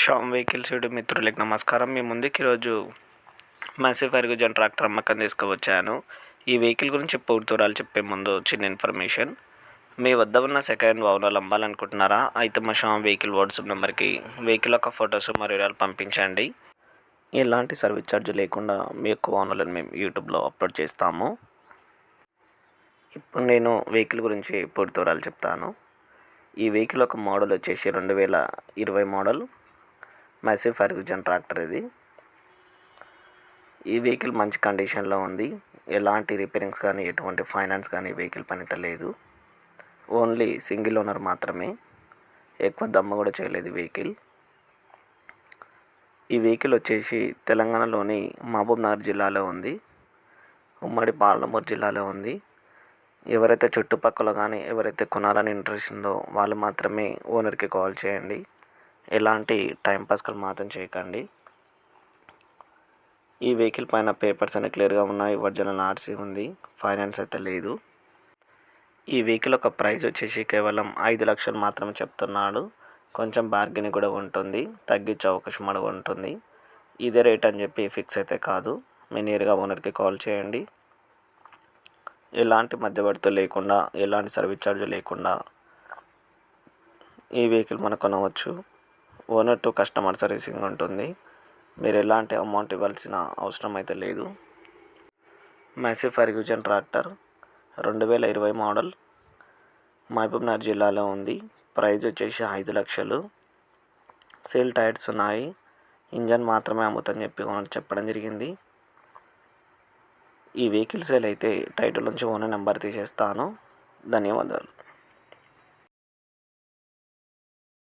Sam vehicles UD మిత్రులకు నమస్కారం. మీ ముందుకి ఈరోజు మసీఫ్ ఫర్గుజన్ ట్రాక్టర్ అమ్మకం తీసుకువచ్చాను. ఈ వెహికల్ గురించి పూర్తివరాలు చెప్పే ముందు చిన్న ఇన్ఫర్మేషన్. మీ వద్ద ఉన్న సెకండ్ వాహనాలు అమ్మాలనుకుంటున్నారా? అయితే మా షామ్ వెహికల్ వాట్సాప్ నెంబర్కి వెహికల్ యొక్క ఫొటోస్ మరియు పంపించండి. ఎలాంటి సర్వీస్ ఛార్జ్ లేకుండా మీ యొక్క వాహనాలను మేము యూట్యూబ్లో అప్లోడ్ చేస్తాము. ఇప్పుడు నేను వెహికల్ గురించి పూర్తివరాలు చెప్తాను. ఈ వెహికల్ ఒక మోడల్ వచ్చేసి రెండు వేల ఇరవై మోడల్. మెసివ్ ఫర్గ్యూజన్ ట్రాక్టర్ ఇది. ఈ వెహికల్ మంచి కండిషన్లో ఉంది. ఎలాంటి రిపేరింగ్స్ కానీ ఎటువంటి ఫైనాన్స్ కానీ వెహికల్ పనిత లేదు. ఓన్లీ సింగిల్ ఓనర్ మాత్రమే. ఎక్కువ దమ్ము కూడా చేయలేదు వెహికల్ ఈ వెహికల్ వచ్చేసి తెలంగాణలోని మహబూబ్ నగర్ జిల్లాలో ఉంది. ఉమ్మడి పాలమూరు జిల్లాలో ఉంది. ఎవరైతే చుట్టుపక్కల కానీ ఎవరైతే కొనాలని ఇంట్రెస్ట్ ఉందో వాళ్ళు మాత్రమే ఓనర్కి కాల్ చేయండి. ఎలాంటి టైంపాస్కలు మాత్రం చేయకండి. ఈ వెహికల్ పైన పేపర్స్ అనేవి క్లియర్గా ఉన్నాయి. ఒరిజినల్ ఆర్సీ ఉంది. ఫైనాన్స్ అయితే లేదు. ఈ వెహికల్ ఒక ప్రైస్ వచ్చేసి కేవలం ఐదు లక్షలు మాత్రమే చెప్తున్నాడు. కొంచెం బార్గెనింగ్ కూడా ఉంటుంది. తగ్గించే అవకాశం కూడా ఉంటుంది. ఇదే రేట్ అని చెప్పి ఫిక్స్ అయితే కాదు. మీ నేరుగా ఓనర్కి కాల్ చేయండి. ఎలాంటి మధ్యవర్తులు లేకుండా ఎలాంటి సర్వీస్ ఛార్జ్ లేకుండా ఈ వెహికల్ మనం కొనవచ్చు. ఓనర్ టు కస్టమర్ సర్వీసింగ్ ఉంటుంది. మీరు ఎలాంటి అమౌంట్ ఇవ్వాల్సిన అవసరం అయితే లేదు. మైసీ ఫర్గ్యూజన్ ట్రాక్టర్ రెండు వేల ఇరవై మోడల్ మహబూబ్నగర్ జిల్లాలో ఉంది. ప్రైజ్ వచ్చేసి ఐదు లక్షలు. సేల్ టైర్స్ ఉన్నాయి. ఇంజన్ మాత్రమే అమ్ముతని చెప్పి చెప్పడం జరిగింది. ఈ వెహికల్ సేల్ అయితే టైటిల్ నుంచి ఓనర్ నెంబర్ తీసేస్తాను. ధన్యవాదాలు.